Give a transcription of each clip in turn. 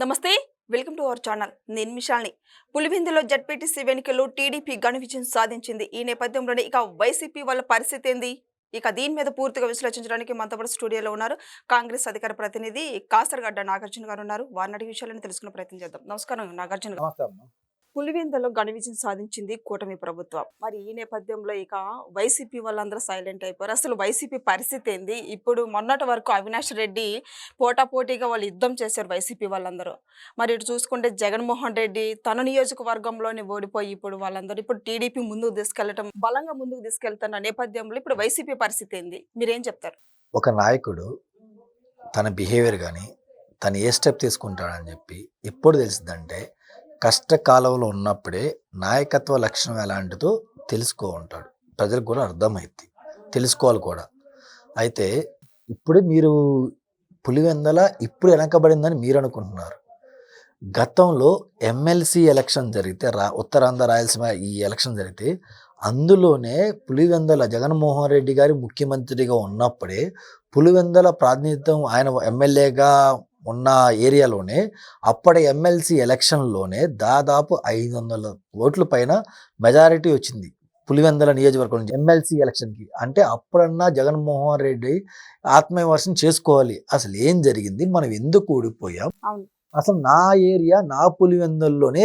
నమస్తే welcome to our channel. నేను మిషాల్ని. పులివెందులో ZPTC వెనుకలు TDP ఘన విజయం సాధించింది. ఈ నేపథ్యంలోనే ఇక వైసీపీ వాళ్ళ పరిస్థితి ఏంది? ఇక దీని మీద పూర్తిగా విశ్లేషించడానికి మనతో పాటు స్టూడియోలో ఉన్నారు కాంగ్రెస్ అధికార ప్రతినిధి కాసరగడ్డ నాగార్జున గారు ఉన్నారు. వారిని అడిగి విషయాలను తెలుసుకునే ప్రయత్నం చేద్దాం. నమస్కారం నాగార్జున గారు. పులివెందులో ఘన విజయం సాధించింది కూటమి ప్రభుత్వం. మరి ఈ నేపథ్యంలో ఇక వైసీపీ వాళ్ళందరూ సైలెంట్ అయిపోయారు. అసలు వైసీపీ పరిస్థితి ఏంది? ఇప్పుడు మొన్నటి వరకు అవినాష్ రెడ్డి పోటాపోటీగా వాళ్ళు యుద్ధం చేశారు వైసీపీ వాళ్ళందరూ. మరి ఇటు చూసుకుంటే జగన్మోహన్ రెడ్డి తన నియోజకవర్గంలోనే ఓడిపోయి ఇప్పుడు వాళ్ళందరూ. ఇప్పుడు టీడీపీ ముందుకు తీసుకెళ్ళటం బలంగా ముందుకు తీసుకెళ్తున్న నేపథ్యంలో ఇప్పుడు వైసీపీ పరిస్థితి ఏంది? మీరేం చెప్తారు? ఒక నాయకుడు తన బిహేవియర్ కానీ తను ఏ స్టెప్ తీసుకుంటాడని చెప్పి ఎప్పుడు తెలిసిందంటే కష్టకాలంలో ఉన్నప్పుడే నాయకత్వ లక్షణం ఎలాంటిదో తెలుసుకో ఉంటాడు ప్రజలకు కూడా అర్థమైంది తెలుసుకోవాలి కూడా. అయితే ఇప్పుడు మీరు పులివెందల ఇప్పుడు వెనకబడిందని మీరు అనుకుంటున్నారు. గతంలో ఎమ్మెల్సీ ఎలక్షన్ జరిగితే రా ఉత్తరాంధ్ర రాయలసీమ ఈ ఎలక్షన్ జరిగితే అందులోనే పులివెందల జగన్మోహన్ రెడ్డి గారి ముఖ్యమంత్రిగా ఉన్నప్పుడే పులివెందల ప్రాతినిధ్యం ఆయన ఎమ్మెల్యేగా ఉన్న ఏరియాలోనే అప్పటి ఎమ్మెల్సీ ఎలక్షన్లోనే దాదాపు ఐదు వందల ఓట్ల పైన మెజారిటీ వచ్చింది. పులివెందల నియోజకవర్గం నుంచి ఎమ్మెల్సీ ఎలక్షన్కి. అంటే అప్పుడన్నా జగన్మోహన్ రెడ్డి ఆత్మవిమర్శనం చేసుకోవాలి. అసలు ఏం జరిగింది? మనం ఎందుకు ఓడిపోయాం. అసలు నా ఏరియా నా పులివెందుల్లోనే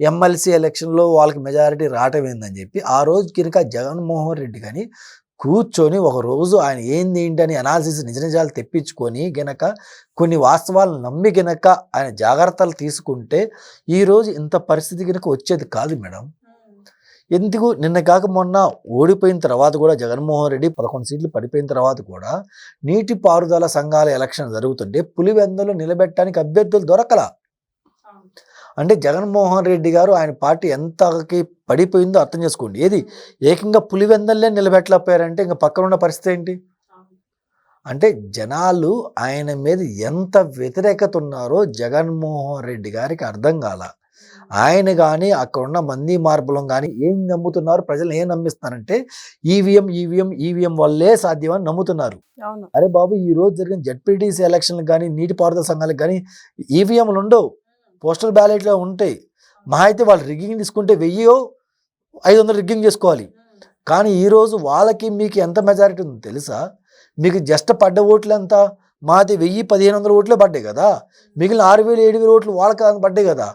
ఎమ్మెల్సీ ఎలక్షన్లో వాళ్ళకి మెజారిటీ రావటం ఏందని చెప్పి ఆ రోజు కనుక జగన్మోహన్ రెడ్డి కానీ కూర్చొని ఒక రోజు ఆయన ఏంది ఏంటి అని అనాలిసిస్ నిజ నిజాలు తెప్పించుకొని గనక కొన్ని వాస్తవాలను నమ్మి గనక ఆయన జాగ్రత్తలు తీసుకుంటే ఈరోజు ఇంత పరిస్థితి గనక వచ్చేది కాదు మేడం. ఎందుకు? నిన్న కాక మొన్న ఓడిపోయిన తర్వాత కూడా జగన్మోహన్ రెడ్డి పదకొండు సీట్లు పడిపోయిన తర్వాత కూడా నీటిపారుదల సంఘాల ఎలక్షన్ జరుగుతుంటే పులివెందులు నిలబెట్టడానికి అభ్యర్థులు దొరకలా. అంటే జగన్మోహన్ రెడ్డి గారు ఆయన పార్టీ ఎంతకి పడిపోయిందో అర్థం చేసుకోండి. ఏది? ఏకంగా పులివెందల్లే నిలబెట్టలేకపోయారంటే ఇంకా పక్కన ఉన్న పరిస్థితి ఏంటి? అంటే జనాలు ఆయన మీద ఎంత వ్యతిరేకత ఉన్నారో జగన్మోహన్ రెడ్డి గారికి అర్థం కాల. ఆయన కానీ అక్కడ ఉన్న మంది మార్పులం కానీ ఏం నమ్ముతున్నారు? ప్రజలు ఏం నమ్మిస్తారంటే ఈవీఎం ఈవీఎం ఈవీఎం వల్లే సాధ్యమని నమ్ముతున్నారు. అరే బాబు ఈ రోజు జరిగిన జడ్పీటీసీ ఎలక్షన్లు కానీ నీటిపారుదల సంఘాలకు కానీ ఈవీఎంలు ఉండవు. పోస్టల్ బ్యాలెట్లో ఉంటాయి. మహా అయితే వాళ్ళు రిగ్గింగ్ తీసుకుంటే వెయ్యో ఐదు వందలు రిగ్గింగ్ చేసుకోవాలి. కానీ ఈరోజు వాళ్ళకి మీకు ఎంత మెజారిటీ ఉందో తెలుసా? మీకు జస్ట్ పడ్డ ఓట్లు ఎంత? మాది వెయ్యి పదిహేను వందల ఓట్లే పడ్డాయి కదా. మిగిలిన ఆరు వేలు ఏడు వేలు ఓట్లు వాళ్ళకి పడ్డాయి కదా.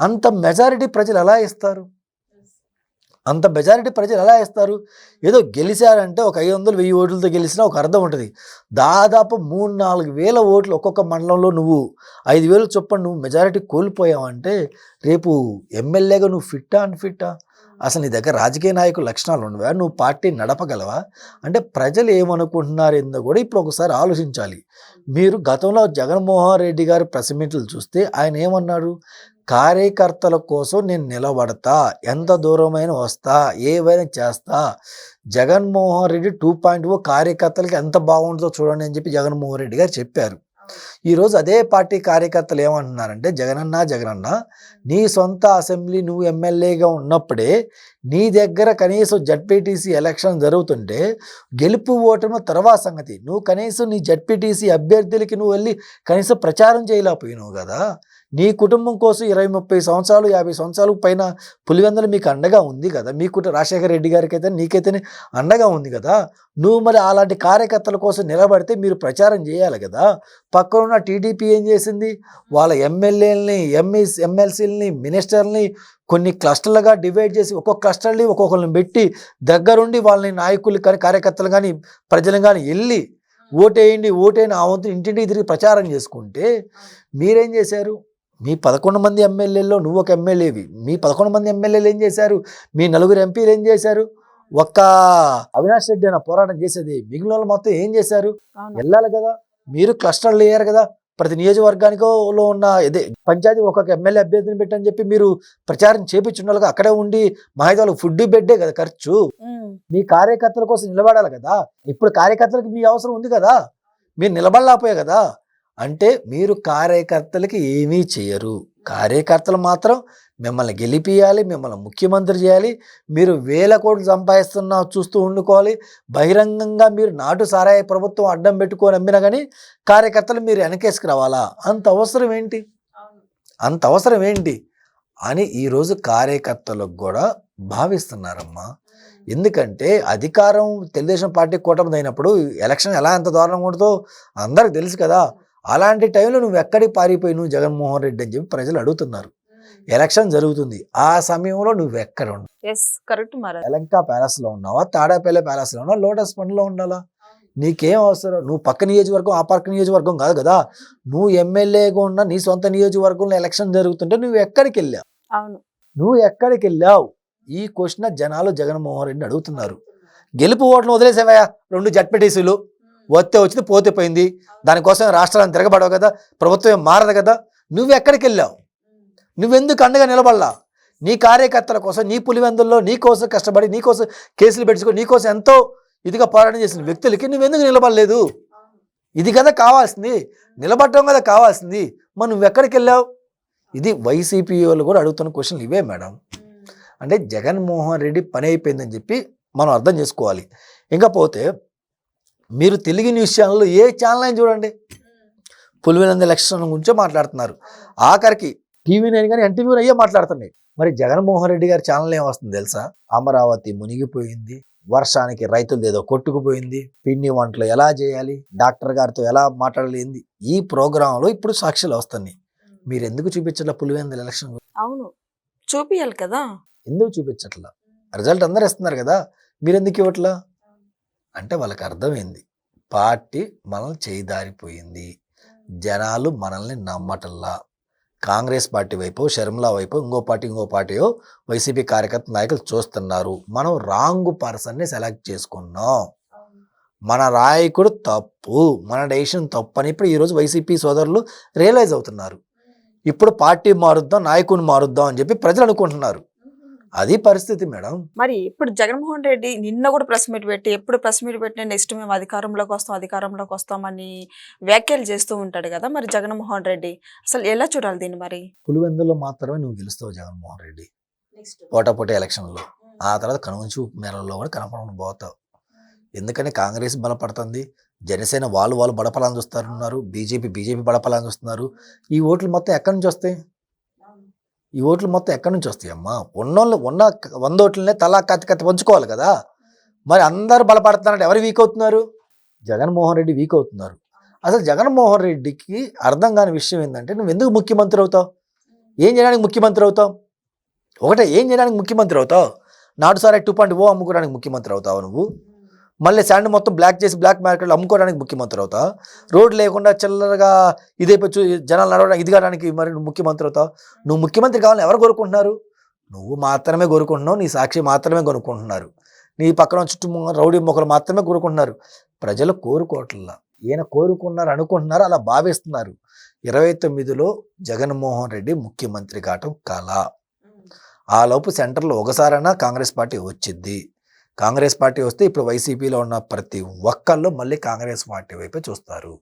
అంత మెజారిటీ ప్రజలు ఎలా ఇస్తారు? అంత మెజారిటీ ప్రజలు ఎలా వేస్తారు? ఏదో గెలిచారంటే ఒక ఐదు వందలు వెయ్యి ఓట్లతో గెలిచినా ఒక అర్థం ఉంటుంది. దాదాపు మూడు నాలుగు వేల ఓట్లు ఒక్కొక్క మండలంలో నువ్వు ఐదు వేలు చొప్పున నువ్వు మెజారిటీ కోల్పోయావంటే రేపు ఎమ్మెల్యేగా నువ్వు ఫిట్టా అని ఫిట్టా అసలు నీ దగ్గర రాజకీయ నాయకుల లక్షణాలు ఉండవా? నువ్వు పార్టీ నడపగలవా? అంటే ప్రజలు ఏమనుకుంటున్నారు ఏందో కూడా ఇప్పుడు ఒకసారి ఆలోచించాలి. మీరు గతంలో జగన్మోహన్ రెడ్డి గారి ప్రెస్ మీట్లు చూస్తే ఆయన ఏమన్నారు కార్యకర్తల కోసం నేను నిలబడతా ఎంత దూరమైన వస్తా ఏవైనా చేస్తా. Jaganmohan Reddy two point O కార్యకర్తలకి ఎంత బాగుంటుందో చూడండి అని చెప్పి జగన్మోహన్ రెడ్డి గారు చెప్పారు. ఈరోజు అదే పార్టీ కార్యకర్తలు ఏమంటున్నారంటే జగనన్న జగనన్న నీ సొంత అసెంబ్లీ నువ్వు ఎమ్మెల్యేగా ఉన్నప్పుడే నీ దగ్గర కనీసం జడ్పీటీసీ ఎలక్షన్ జరుగుతుంటే గెలుపు ఓటమి తర్వాత సంగతి. నువ్వు కనీసం నీ జడ్పీటీసీ అభ్యర్థులకి నువ్వు వెళ్ళి కనీసం ప్రచారం చేయలేకపోయినావు కదా. నీ కుటుంబం కోసం ఇరవై ముప్పై సంవత్సరాలు యాభై సంవత్సరాలు పైన పులివెందులు మీకు అండగా ఉంది కదా? మీ కుటుంబ రాజశేఖర రెడ్డి గారికి అయితే నీకైతేనే అండగా ఉంది కదా? నువ్వు మరి అలాంటి కార్యకర్తల కోసం నిలబడితే మీరు ప్రచారం చేయాలి కదా? పక్కనున్న టీడీపీ ఏం చేసింది? వాళ్ళ ఎమ్మెల్యేలని ఎంఈస్ ఎమ్మెల్సీలని మినిస్టర్ని కొన్ని క్లస్టర్లుగా డివైడ్ చేసి ఒక్కొక్క క్లస్టర్ని ఒక్కొక్కరిని పెట్టి దగ్గరుండి వాళ్ళని నాయకులు కానీ కార్యకర్తలు కానీ ప్రజలు కానీ వెళ్ళి ఓటేయండి ఓటేయండి ఆ వంతు ఇంటింటికి తిరిగి ప్రచారం చేసుకుంటే మీరేం చేశారు? మీ పదకొండు మంది ఎమ్మెల్యేలో నువ్వు ఒక ఎమ్మెల్యేవి. మీ పదకొండు మంది ఎమ్మెల్యేలు ఏం చేశారు? మీ నలుగురు ఎంపీలు ఏం చేశారు? ఒక్క అవినాష్ రెడ్డి అన్న పోరాటం చేసేది. మిగిలిన వాళ్ళు మొత్తం ఏం చేశారు? వెళ్ళాలి కదా. మీరు క్లస్టర్లు వేయరు కదా. ప్రతి నియోజకవర్గానికో లో ఉన్న ఇదే పంచాయతీ ఒక్కొక్క ఎమ్మెల్యే అభ్యర్థిని పెట్టని చెప్పి మీరు ప్రచారం చేపించుండాలి అక్కడే ఉండి మహిళలకు ఫుడ్ బెడ్డే కదా ఖర్చు. మీ కార్యకర్తల కోసం నిలబడాలి కదా. ఇప్పుడు కార్యకర్తలకు మీ అవసరం ఉంది కదా. మీరు నిలబడలేకపోయా కదా. అంటే మీరు కార్యకర్తలకి ఏమీ చేయరు కార్యకర్తలు మాత్రం మిమ్మల్ని గెలిపియాలి మిమ్మల్ని ముఖ్యమంత్రి చేయాలి మీరు వేల కోట్లు సంపాదిస్తున్నా చూస్తూ ఉండుకోవాలి. బహిరంగంగా మీరు నాటు సారాయ ప్రభుత్వం అడ్డం పెట్టుకొని అమ్మినా కానీ కార్యకర్తలు మీరు వెనకేసుకు రావాలా? అంత అవసరం ఏంటి? అంత అవసరం ఏంటి? అని ఈరోజు కార్యకర్తలకు కూడా భావిస్తున్నారమ్మా. ఎందుకంటే అధికారం తెలుగుదేశం పార్టీ కూటమి అయినప్పుడు ఎలక్షన్ ఎలా ఎంత దారుణంగా ఉంటుందో అందరికి తెలుసు కదా. అలాంటి టైంలో నువ్వు ఎక్కడికి పారిపోయి నువ్వు జగన్మోహన్ రెడ్డి అని చెప్పి ప్రజలు అడుగుతున్నారు. ఎలక్షన్ జరుగుతుంది. ఆ సమయంలో నువ్వు ఎక్కడ ఉండవు ఎలంకా ప్యాలెస్లో ఉన్నావా? తాడాపల్లి ప్యాలెస్లో ఉన్నావా? లోటస్ పండ్లో ఉండాలా? నీకేం అవసరం? నువ్వు పక్క నియోజకవర్గం ఆ పక్క నియోజకవర్గం కాదు కదా? నువ్వు ఎమ్మెల్యేగా ఉన్న నీ సొంత నియోజకవర్గంలో ఎలక్షన్ జరుగుతుంటే నువ్వు ఎక్కడికి వెళ్ళావు? అవును. నువ్వు ఎక్కడికి వెళ్ళావు? ఈ క్వశ్చన్ జనాలు జగన్మోహన్ రెడ్డిని అడుగుతున్నారు. గెలుపు ఓట్లను వదిలేసేవయ్యా? రెండు జడ్పీటీసీలు వస్తే వచ్చింది పోతే పోయింది. దానికోసం రాష్ట్రాన్ని తిరగబడవు కదా ప్రభుత్వం ఏం మారదు కదా. నువ్వెక్కడికి వెళ్ళావు నువ్వెందుకు అండగా నిలబడలా? నీ కార్యకర్తల కోసం నీ పులివెందుల్లో నీ కోసం కష్టపడి నీ కోసం కేసులు పెట్టుకుని నీ కోసం ఎంతో ఇదిగా పోరాటం చేసిన వ్యక్తులకి నువ్వెందుకు నిలబడలేదు? ఇది కదా కావాల్సింది. నిలబడటం కదా కావాల్సింది. మరి నువ్వెక్కడికి వెళ్ళావు ఇది వైసీపీ వాళ్ళు కూడా అడుగుతున్న క్వశ్చన్లు ఇవే మేడం. అంటే జగన్మోహన్ రెడ్డి పని అయిపోయిందని చెప్పి మనం అర్థం చేసుకోవాలి. ఇంకా పోతే మీరు తెలుగు న్యూస్ ఛానల్లో ఏ ఛానల్ అయినా చూడండి. పులివెనంద ఎలక్షన్ గురించే మాట్లాడుతున్నారు. ఆఖరికి టీవీ నైన్ కానీ ఎన్టీవీ అయ్యే మాట్లాడుతున్నాయి. మరి జగన్మోహన్ రెడ్డి గారి ఛానల్ ఏమొస్తుంది తెలుసా? అమరావతి మునిగిపోయింది. వర్షానికి రైతులు ఏదో కొట్టుకుపోయింది. పిండి వంటలు ఎలా చేయాలి? డాక్టర్ గారితో ఎలా మాట్లాడాలి ఏంది ఈ ప్రోగ్రాంలో ఇప్పుడు సాక్షులు వస్తున్నాయి. మీరు ఎందుకు చూపించట్లా పులివెందుల ఎలక్షన్? అవును. చూపియాలి కదా. ఎందుకు చూపించట్లా? రిజల్ట్ అందరు ఇస్తున్నారు కదా. మీరు ఎందుకు ఇవ్వట్లా? అంటే వాళ్ళకి అర్థమైంది. పార్టీ మనల్ని చేయిదారిపోయింది. జనాలు మనల్ని నమ్మటల్లా కాంగ్రెస్ పార్టీ వైపు షర్మిల వైపు ఇంకో పార్టీ ఇంకో పార్టీయో వైసీపీ కార్యకర్త నాయకులు చూస్తున్నారు. మనం రాంగ్ పర్సన్ని సెలెక్ట్ చేసుకున్నాం. మన రాయకుడు తప్పు. మన డెసిషన్ తప్పు అని ఇప్పుడు ఈరోజు వైసీపీ సోదరులు రియలైజ్ అవుతున్నారు. ఇప్పుడు పార్టీ మారుద్దాం నాయకుని మారుద్దాం అని చెప్పి ప్రజలు అనుకుంటున్నారు. అది పరిస్థితి మేడం. మరి ఇప్పుడు జగన్మోహన్ రెడ్డి నిన్న కూడా ప్రెస్ మీట్ పెట్టి ఎప్పుడు ప్రెస్ మీట్ పెట్టినా నెక్స్ట్ మేము అధికారంలోకి వస్తాం అధికారంలోకి వస్తామని వ్యాఖ్యలు చేస్తూ ఉంటాడు కదా మరి జగన్మోహన్ రెడ్డి. అసలు ఎలా చూడాలి దీన్ని మరి? పులివెందులో మాత్రమే నువ్వు గెలుస్తావు జగన్మోహన్ రెడ్డి. పోటాపోటీ ఎలక్షన్లో. ఆ తర్వాత కనుగొంచు మేరలో కూడా కనపడకుండా పోతావు. ఎందుకని కాంగ్రెస్ బలపడుతుంది? జనసేన వాళ్ళు వాళ్ళు బలపలాన్ని చూస్తున్నారు బీజేపీ బీజేపీ బలపలాన్ని చూస్తున్నారు. ఈ ఓట్లు మొత్తం ఎక్కడి నుంచి వస్తాయి? ఈ ఓట్లు మొత్తం ఎక్కడి నుంచి వస్తాయి అమ్మా ఉన్నోళ్ళు ఉన్న వంద ఓట్లనే తలా కత్తి కత్తి పంచుకోవాలి కదా? మరి అందరు బలపడుతున్నారంటే ఎవరు వీక్ అవుతున్నారు? జగన్మోహన్ రెడ్డి వీక్ అవుతున్నారు. అసలు జగన్మోహన్ రెడ్డికి అర్థం కాని విషయం ఏంటంటే నువ్వు ఎందుకు ముఖ్యమంత్రి అవుతావు? ఏం చేయడానికి ముఖ్యమంత్రి అవుతావు? ఒకటే ఏం చేయడానికి ముఖ్యమంత్రి అవుతావు? నాటుసారి టూ పాయింట్ ఓ అమ్ముకోవడానికి ముఖ్యమంత్రి అవుతావు నువ్వు? మళ్ళీ శాండ్ మొత్తం బ్లాక్ చేసి బ్లాక్ మార్కెట్లో అమ్ముకోవడానికి ముఖ్యమంత్రి అవుతావు రోడ్ లేకుండా చిల్లరగా ఇదైపోయి చూ- జనాలు నడవడానికి ఇది కావడానికి మరి నువ్వు ముఖ్యమంత్రి అవుతావు? నువ్వు ముఖ్యమంత్రి కావాలని ఎవరు కోరుకుంటున్నారు? నువ్వు మాత్రమే కోరుకుంటున్నావు నీ సాక్షి మాత్రమే కొనుక్కుంటున్నారు. నీ పక్కన చుట్టూ రౌడీ మొక్కలు మాత్రమే కోరుకుంటున్నారు. ప్రజలు కోరుకోవట్లా. ఈయన కోరుకున్నారు అనుకుంటున్నారు అలా భావిస్తున్నారు. ఇరవై తొమ్మిదిలో జగన్మోహన్ రెడ్డి ముఖ్యమంత్రి కావటం కళ ఆ లోపు సెంటర్లో ఒకసారైనా కాంగ్రెస్ పార్టీ వచ్చింది కాంగ్రెస్ పార్టీ వస్తే ఇప్పుడు వైసీపీలో ఉన్న ప్రతి ఒక్కళ్ళు మళ్ళీ కాంగ్రెస్ పార్టీ వైపే చూస్తారు.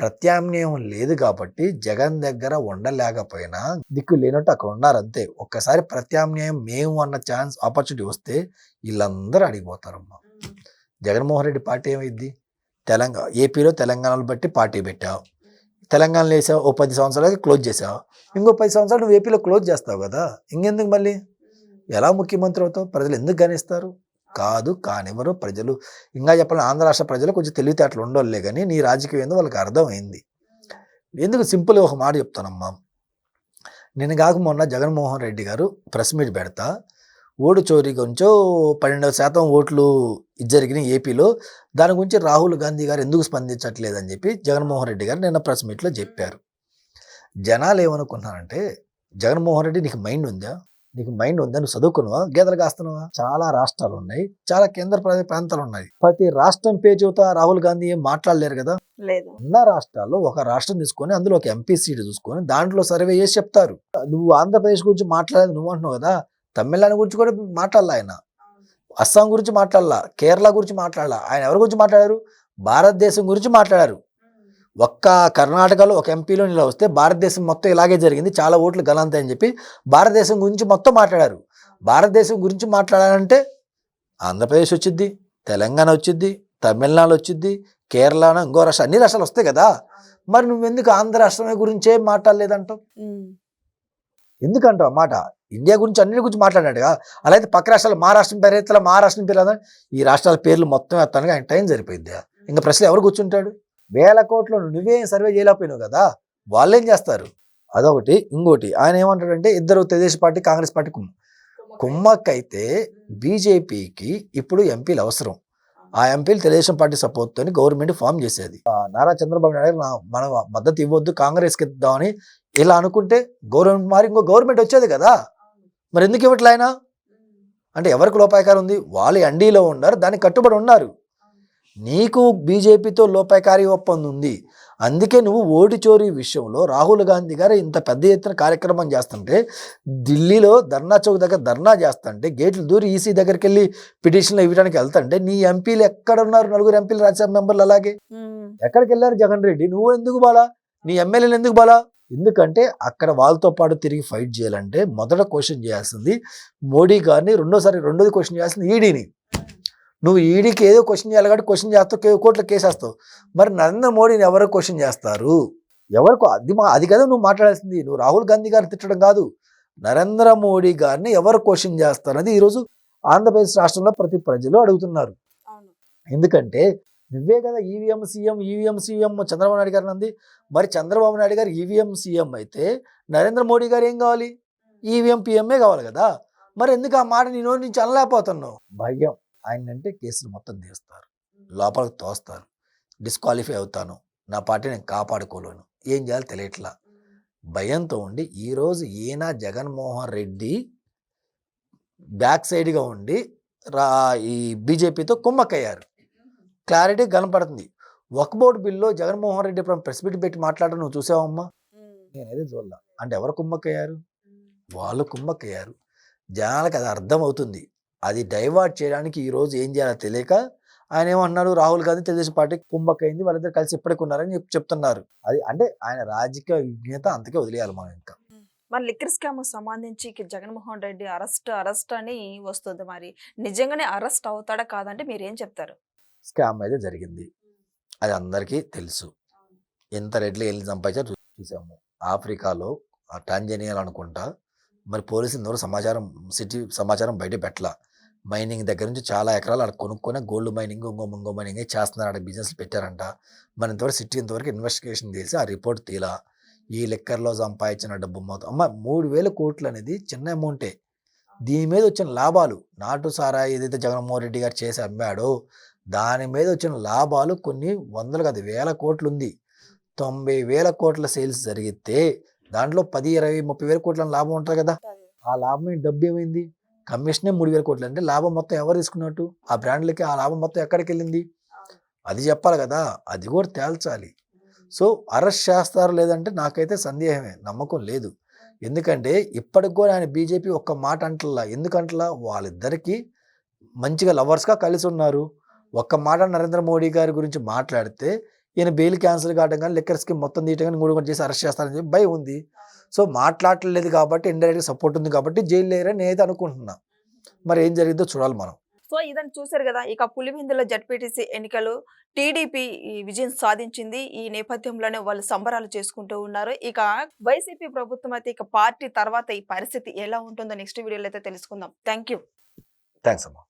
ప్రత్యామ్నాయం లేదు కాబట్టి జగన్ దగ్గర ఉండలేకపోయినా దిక్కు లేనట్టు అక్కడ ఉన్నారు అంతే. ఒక్కసారి ప్రత్యామ్నాయం మేము అన్న ఛాన్స్ ఆపర్చునిటీ వస్తే వీళ్ళందరూ అడిగిపోతారమ్మా. జగన్మోహన్ రెడ్డి పార్టీ ఏమైంది తెలంగాణ ఏపీలో తెలంగాణలో బట్టి పార్టీ పెట్టావు. తెలంగాణలో వేసావు ఓ పది సంవత్సరాలకి క్లోజ్ చేసావు. ఇంకో పది సంవత్సరాలు నువ్వు ఏపీలో క్లోజ్ చేస్తావు కదా. ఇంకెందుకు మళ్ళీ? ఎలా ముఖ్యమంత్రి అవుతావు? ప్రజలు ఎందుకు గణిస్తారు? కాదు కానివ్వరు. ప్రజలు ఇంకా చెప్పాలి ఆంధ్ర రాష్ట్ర ప్రజలు కొంచెం తెలివితేటలు ఉండోళ్ళే కానీ నీ రాజకీయం ఏందో వాళ్ళకి అర్థమైంది. ఎందుకు సింపుల్ ఒక మాట చెప్తానమ్మా. నేను కాక మొన్న జగన్మోహన్ రెడ్డి గారు ప్రెస్ మీట్ పెడతా ఓటు చోరీ కొంచెం పన్నెండు శాతం ఓట్లు ఇది జరిగినాయి ఏపీలో. దాని గురించి రాహుల్ గాంధీ గారు ఎందుకు స్పందించట్లేదని చెప్పి జగన్మోహన్ రెడ్డి గారు నిన్న ప్రెస్ మీట్లో చెప్పారు. జనాలు ఏమనుకున్నారంటే జగన్మోహన్ రెడ్డి నీకు మైండ్ ఉందా? నీకు మైండ్ ఉందా? నువ్వు చదువుకున్నావా? గీతలు కాస్తున్నావా? చాలా రాష్ట్రాలు ఉన్నాయి. చాలా కేంద్ర ప్రాంతాలు ఉన్నాయి. ప్రతి రాష్ట్రం పేరు చెబుతా రాహుల్ గాంధీ ఏం మాట్లాడలేరు కదా? లేదు. ఉన్న రాష్ట్రాల్లో ఒక రాష్ట్రం తీసుకొని అందులో ఒక ఎంపీ సీట్ చూసుకొని దాంట్లో సర్వే చేసి చెప్తారు. నువ్వు ఆంధ్రప్రదేశ్ గురించి మాట్లాడేది నువ్వు అంటున్నావు కదా? తమిళనాడు గురించి కూడా మాట్లాడాల ఆయన? అస్సాం గురించి మాట్లాడాల? కేరళ గురించి మాట్లాడాల? ఆయన ఎవరి గురించి మాట్లాడారు? భారతదేశం గురించి మాట్లాడారు. ఒక్క కర్ణాటకలో ఒక ఎంపీలో ఇలా వస్తే భారతదేశం మొత్తం ఇలాగే జరిగింది. చాలా ఓట్లు గలంతాయని చెప్పి భారతదేశం గురించి మొత్తం మాట్లాడారు. భారతదేశం గురించి మాట్లాడాలంటే ఆంధ్రప్రదేశ్ వచ్చిద్ది తెలంగాణ వచ్చిద్ది తమిళనాడు వచ్చిద్ది కేరళ ఇంకో రాష్ట్రం అన్ని రాష్ట్రాలు వస్తాయి కదా. మరి నువ్వెందుకు ఆంధ్ర రాష్ట్రమే గురించే మాట్లాడలేదంటావు. ఎందుకంటావు మాట? ఇండియా గురించి అన్నిటి గురించి మాట్లాడాడుగా అలా అయితే పక్క రాష్ట్రాలు మా రాష్ట్రం పేరు ఎత్తలా మా రాష్ట్రం పేరు ఈ రాష్ట్రాల పేర్లు మొత్తం ఎత్తానికి ఆయన టైం సరిపోయింది ఇంకా ప్రశ్నలు ఎవరు కూర్చుంటాడు? వేల కోట్లు నువ్వేం సర్వే చేయలేకపోయినావు కదా వాళ్ళేం చేస్తారు? అదొకటి. ఇంకోటి ఆయన ఏమంటాడంటే ఇద్దరు తెలుగుదేశం పార్టీ కాంగ్రెస్ పార్టీ కుమ్మ. కుమ్మక్కైతే. బీజేపీకి ఇప్పుడు ఎంపీలు అవసరం. ఆ ఎంపీలు తెలుగుదేశం పార్టీ సపోర్ట్ తోని గవర్నమెంట్ ఫామ్ చేసేది. నారా చంద్రబాబు నాయుడు మన మద్దతు ఇవ్వద్దు కాంగ్రెస్కి ఇద్దామని ఇలా అనుకుంటే గవర్నమెంట్ మారి ఇంకో గవర్నమెంట్ వచ్చేది కదా. మరి ఎందుకు ఇవ్వట్లే ఆయన? అంటే ఎవరికి లోపాయకారం ఉంది? వాళ్ళు ఎన్డీలో ఉన్నారు దానికి కట్టుబడి ఉన్నారు. నీకు బీజేపీతో లోపాయకారి ఒప్పందం ఉంది అందుకే నువ్వు ఓటు చోరీ విషయంలో రాహుల్ గాంధీ గారు ఇంత పెద్ద ఎత్తున కార్యక్రమం చేస్తుంటే ఢిల్లీలో ధర్నా చౌక్ దగ్గర ధర్నా చేస్తుంటే గేట్లు దూరి ఈసీ దగ్గరికి వెళ్ళి పిటిషన్లు ఇవ్వడానికి వెళ్తుంటే నీ ఎంపీలు ఎక్కడ ఉన్నారు నలుగురు ఎంపీలు రాజ్యసభ మెంబర్లు అలాగే. ఎక్కడికి వెళ్ళారు జగన్ రెడ్డి? నువ్వు ఎందుకు బాలా? నీ ఎమ్మెల్యేలు ఎందుకు బాలా? ఎందుకంటే అక్కడ వాళ్ళతో పాటు తిరిగి ఫైట్ చేయాలంటే మొదట క్వశ్చన్ చేయాల్సింది మోడీ గారిని రెండోసారి రెండోది క్వశ్చన్ చేయాల్సింది ఈడీని. నువ్వు ఈడీకి ఏదో క్వశ్చన్ చేయాలి కాబట్టి క్వశ్చన్ చేస్తావు కోర్టులో కేసేస్తావు మరి నరేంద్ర మోడీని ఎవరు క్వశ్చన్ చేస్తారు? ఎవరికి అది మా అది కదా నువ్వు మాట్లాడాల్సింది. నువ్వు రాహుల్ గాంధీ గారిని తిట్టడం కాదు. నరేంద్ర మోడీ గారిని ఎవరు క్వశ్చన్ చేస్తారనేది ఈరోజు ఆంధ్రప్రదేశ్ రాష్ట్రంలో ప్రతి ప్రజలు అడుగుతున్నారు. అవును. ఎందుకంటే నువ్వే కదా EVM CM EVM CM Chandrababu Naidu garu అంది. మరి చంద్రబాబు నాయుడు గారు ఈవీఎం సీఎం అయితే నరేంద్ర మోడీ గారు ఏం కావాలి? ఈవీఎం పిఎంఏ కావాలి కదా. మరి ఎందుకు ఆ మాట నీ నోటి నుంచి అనలేకపోతున్నావు? భయం. ఆయన అంటే కేసులు మొత్తం తీస్తారు లోపలికి తోస్తారు. డిస్క్వాలిఫై అవుతాను. నా పార్టీ నేను కాపాడుకోలేను. ఏం చేయాలో తెలియట్లా. భయంతో ఉండి ఈరోజు ఈయన జగన్మోహన్ రెడ్డి బ్యాక్ సైడ్గా ఉండి రా ఈ బీజేపీతో కుమ్మక్కయ్యారు. క్లారిటీ కనపడుతుంది. ఒక బోర్డు బిల్లో జగన్మోహన్ రెడ్డి ఇప్పుడు ప్రెస్ మీట్ పెట్టి మాట్లాడడం నువ్వు చూసావమ్మా. నేనైతే చూడలా. అంటే ఎవరు కుమ్మక్కయ్యారు? వాళ్ళు కుమ్మక్కయ్యారు. జనాలకు అది అర్థం అవుతుంది అది డైవర్ట్ చేయడానికి ఈ రోజు ఏం చేయాలో తెలియక ఆయన ఏమన్నాడు రాహుల్ గాంధీ తెలుగుదేశం పార్టీ కుమ్మక్కయింది వాళ్ళిద్దరు కలిసి ఇప్పటికి ఉన్నారని చెప్- చెప్తున్నారు. అది అంటే ఆయన రాజకీయ విజ్ఞత అంతకే వదిలేయాలి మనం ఇంకా. మరి లిక్కర్ స్కామ్ సంబంధించి జగన్మోహన్ రెడ్డి అరెస్ట్ అరెస్ట్ అని వస్తుంది మరి. నిజంగానే అరెస్ట్ అవుతాడా కాదంటే మీరు ఏం చెప్తారు? స్కామ్ అయితే జరిగింది. అది అందరికీ తెలుసు. ఎంత రేట్లు వెళ్ళి సంపాదించారు చూసాము. ఆఫ్రికాలో టాంజానియాలో అనుకుంటా మరి పోలీసులు సమాచారం సిటీ సమాచారం బయట పెట్టలా. మైనింగ్ దగ్గర నుంచి చాలా ఎకరాలు అక్కడ కొనుక్కొని గోల్డ్ మైనింగ్ ఇంకో ఇంకో మైనింగ్ చేస్తున్నారు. అక్కడ బిజినెస్ పెట్టారంట. మరి ఇంతవరకు సిటీ ఇంతవరకు ఇన్వెస్టిగేషన్ చేసి ఆ రిపోర్ట్ తీలా. ఈ లెక్కర్లో సంపాదించిన డబ్బు మొత్తం. అమ్మ మూడు వేల కోట్లు అనేది చిన్న అమౌంటే దీని మీద వచ్చిన లాభాలు. నాటు సారా ఏదైతే జగన్మోహన్ రెడ్డి గారు చేసి అమ్మాడో దాని మీద వచ్చిన లాభాలు కొన్ని వందలు కాదు వేల కోట్లు ఉంది తొంభై వేల కోట్ల సేల్స్ జరిగితే దాంట్లో పది ఇరవై ముప్పై వేల కోట్ల లాభం ఉంటుంది కదా. ఆ లాభం? డబ్బు ఏమైంది? కమిషనే మూడు వేల కోట్లు. అంటే లాభం మొత్తం ఎవరు తీసుకున్నట్టు? ఆ బ్రాండ్లకి ఆ లాభం మొత్తం ఎక్కడికి వెళ్ళింది అది చెప్పాలి కదా. అది కూడా తేల్చాలి. సో అరెస్ట్ చేస్తారో లేదంటే నాకైతే సందేహమే. నమ్మకం లేదు. ఎందుకంటే ఇప్పటికి కూడా ఆయన బీజేపీ ఒక్క మాట అంటలా. ఎందుకంటలా? వాళ్ళిద్దరికీ మంచిగా లవర్స్గా కలిసి ఉన్నారు. ఒక్క మాట నరేంద్ర మోడీ గారి గురించి మాట్లాడితే ఈయన బెయిల్ క్యాన్సిల్ కావడం కానీ లిక్కర్ స్కీమ్ మొత్తం తీయటం కానీ మూడు చేసి అరెస్ట్ చేస్తారని చెప్పి భయం ఉంది. సో మాట్లాడలేదు కాబట్టి ఇండైరెక్ట్ సపోర్ట్ ఉంది కాబట్టి జైలు లేరని నేనైతే అనుకుంటున్నా. మరి ఏం జరిగిందో చూడాలి మనం. సో ఇదని చూశారు కదా ఇక పులివెందుల జడ్పీటీసీ ఎన్నికలు టీడీపీ ఈ విజయం సాధించింది. ఈ నేపథ్యంలోనే వాళ్ళు సంబరాలు చేసుకుంటూ ఉన్నారు. ఇక వైసీపీ ప్రభుత్వం అయితే ఇక పార్టీ తర్వాత ఈ పరిస్థితి ఎలా ఉంటుందో నెక్స్ట్ వీడియోలో అయితే తెలుసుకుందాం. థ్యాంక్ యూ థ్యాంక్స్ అమ్మా.